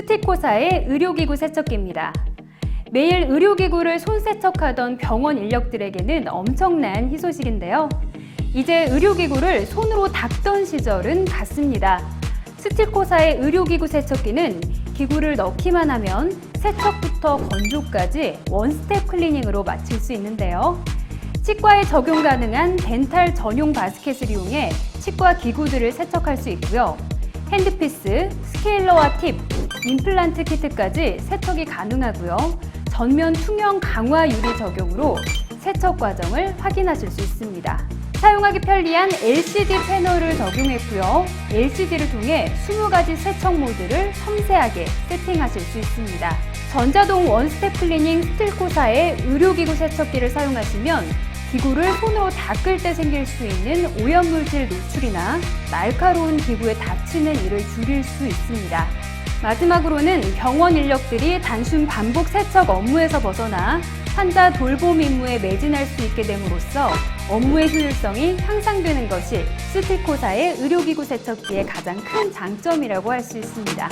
스티코사의 의료기구 세척기입니다. 매일 의료기구를 손 세척하던 병원 인력들에게는 엄청난 희소식인데요. 이제 의료기구를 손으로 닦던 시절은 갔습니다. 스티코사의 의료기구 세척기는 기구를 넣기만 하면 세척부터 건조까지 원스텝 클리닝으로 마칠 수 있는데요. 치과에 적용 가능한 덴탈 전용 바스켓을 이용해 치과 기구들을 세척할 수 있고요. 핸드피스, 스케일러와 팁, 임플란트 키트까지 세척이 가능하고요. 전면 투명 강화 유리 적용으로 세척 과정을 확인하실 수 있습니다. 사용하기 편리한 LCD 패널을 적용했고요. LCD를 통해 20가지 세척 모드를 섬세하게 세팅하실 수 있습니다. 전자동 원스텝 클리닝 스틸코사의 의료기구 세척기를 사용하시면 기구를 손으로 닦을 때 생길 수 있는 오염물질 노출이나 날카로운 기구에 다치는 일을 줄일 수 있습니다. 마지막으로는 병원 인력들이 단순 반복 세척 업무에서 벗어나 환자 돌봄 임무에 매진할 수 있게 됨으로써 업무의 효율성이 향상되는 것이 스티코사의 의료기구 세척기의 가장 큰 장점이라고 할 수 있습니다.